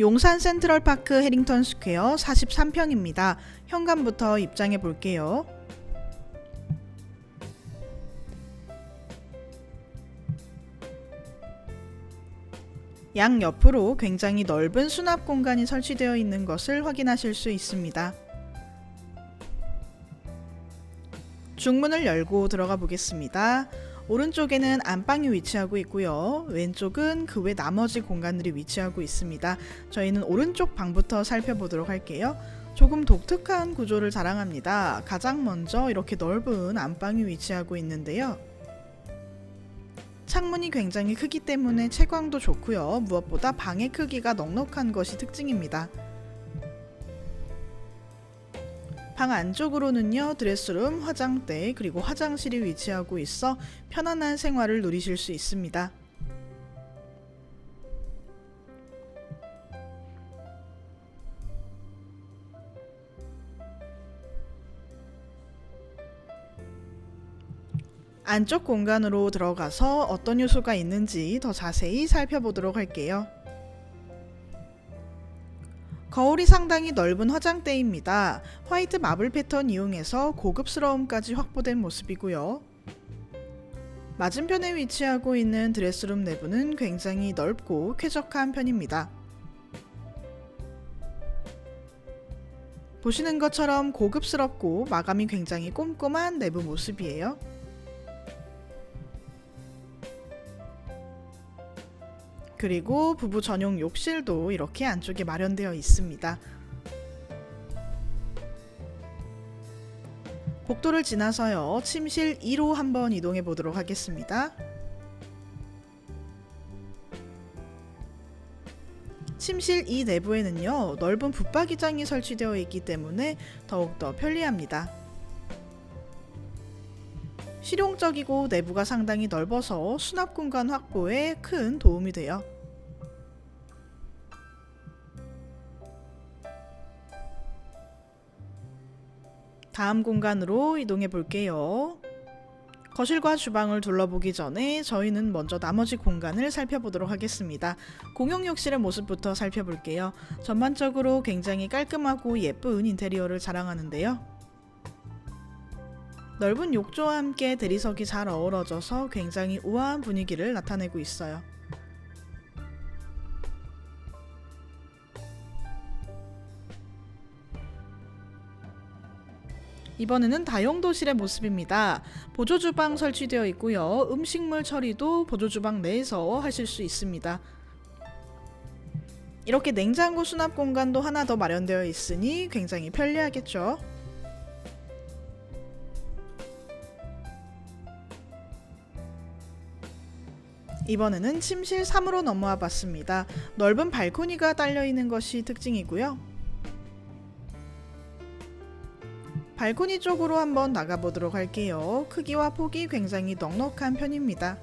용산 센트럴파크 해링턴 스퀘어 43평입니다. 현관부터 입장해 볼게요. 양 옆으로 굉장히 넓은 수납 공간이 설치되어 있는 것을 확인하실 수 있습니다. 중문을 열고 들어가 보겠습니다. 오른쪽에는 안방이 위치하고 있고요. 왼쪽은 그 외 나머지 공간들이 위치하고 있습니다. 저희는 오른쪽 방부터 살펴보도록 할게요. 조금 독특한 구조를 자랑합니다. 가장 먼저 이렇게 넓은 안방이 위치하고 있는데요. 창문이 굉장히 크기 때문에 채광도 좋고요. 무엇보다 방의 크기가 넉넉한 것이 특징입니다. 방 안쪽으로는요 드레스룸, 화장대 그리고 화장실이 위치하고 있어 편안한 생활을 누리실 수 있습니다. 안쪽 공간으로 들어가서 어떤 요소가 있는지 더 자세히 살펴보도록 할게요. 거울이 상당히 넓은 화장대입니다. 화이트 마블 패턴 이용해서 고급스러움까지 확보된 모습이고요. 맞은편에 위치하고 있는 드레스룸 내부는 굉장히 넓고 쾌적한 편입니다. 보시는 것처럼 고급스럽고 마감이 굉장히 꼼꼼한 내부 모습이에요. 그리고 부부 전용 욕실도 이렇게 안쪽에 마련되어 있습니다. 복도를 지나서요. 침실 2로 한번 이동해 보도록 하겠습니다. 침실 이 내부에는요. 넓은 붙박이장이 설치되어 있기 때문에 더욱더 편리합니다. 실용적이고 내부가 상당히 넓어서 수납 공간 확보에 큰 도움이 돼요. 다음 공간으로 이동해 볼게요. 거실과 주방을 둘러보기 전에 저희는 먼저 나머지 공간을 살펴보도록 하겠습니다. 공용 욕실의 모습부터 살펴볼게요. 전반적으로 굉장히 깔끔하고 예쁜 인테리어를 자랑하는데요. 넓은 욕조와 함께 대리석이 잘 어우러져서 굉장히 우아한 분위기를 나타내고 있어요. 이번에는 다용도실의 모습입니다. 보조주방 설치되어 있고요. 음식물 처리도 보조주방 내에서 하실 수 있습니다. 이렇게 냉장고 수납 공간도 하나 더 마련되어 있으니 굉장히 편리하겠죠. 이번에는 침실 3으로 넘어와 봤습니다. 넓은 발코니가 딸려 있는 것이 특징이고요. 발코니 쪽으로 한번 나가보도록 할게요. 크기와 폭이 굉장히 넉넉한 편입니다.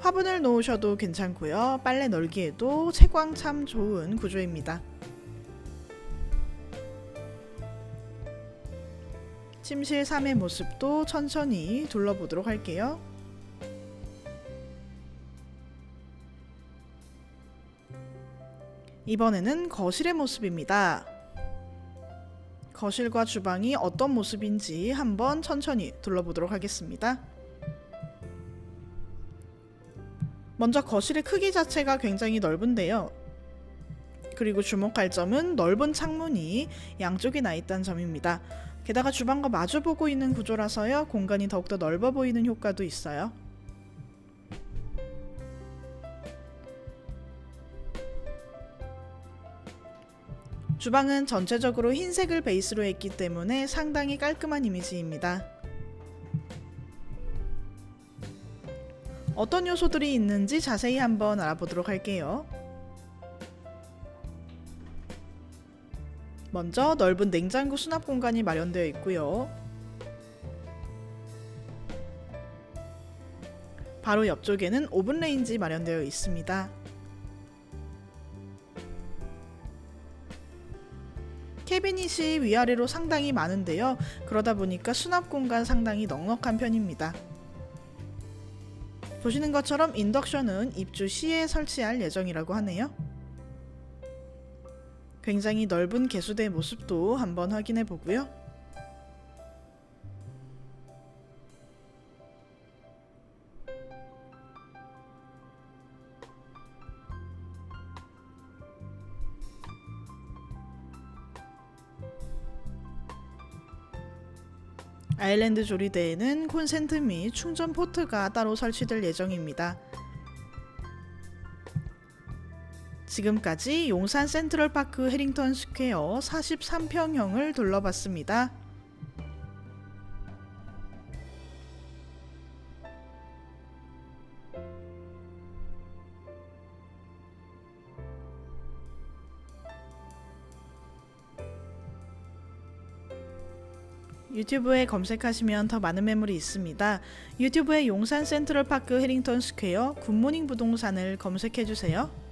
화분을 놓으셔도 괜찮고요. 빨래 널기에도 채광 참 좋은 구조입니다. 침실 3의 모습도 천천히 둘러보도록 할게요. 이번에는 거실의 모습입니다. 거실과 주방이 어떤 모습인지 한번 천천히 둘러보도록 하겠습니다. 먼저 거실의 크기 자체가 굉장히 넓은데요. 그리고 주목할 점은 넓은 창문이 양쪽에 나 있다는 점입니다. 게다가 주방과 마주보고 있는 구조라서요. 공간이 더욱더 넓어 보이는 효과도 있어요. 주방은 전체적으로 흰색을 베이스로 했기 때문에 상당히 깔끔한 이미지입니다. 어떤 요소들이 있는지 자세히 한번 알아보도록 할게요. 먼저 넓은 냉장고 수납 공간이 마련되어 있고요. 바로 옆쪽에는 오븐 레인지 마련되어 있습니다. 캐비닛이 위아래로 상당히 많은데요. 그러다 보니까 수납 공간 상당히 넉넉한 편입니다. 보시는 것처럼 인덕션은 입주 시에 설치할 예정이라고 하네요. 굉장히 넓은 개수대 모습도 한번 확인해 보고요. 아일랜드 조리대에는 콘센트 및 충전 포트가 따로 설치될 예정입니다. 지금까지 용산 센트럴파크 해링턴 스퀘어 43평형을 둘러봤습니다. 유튜브에 검색하시면 더 많은 매물이 있습니다. 유튜브에 용산 센트럴파크 해링턴 스퀘어 굿모닝 부동산을 검색해 주세요.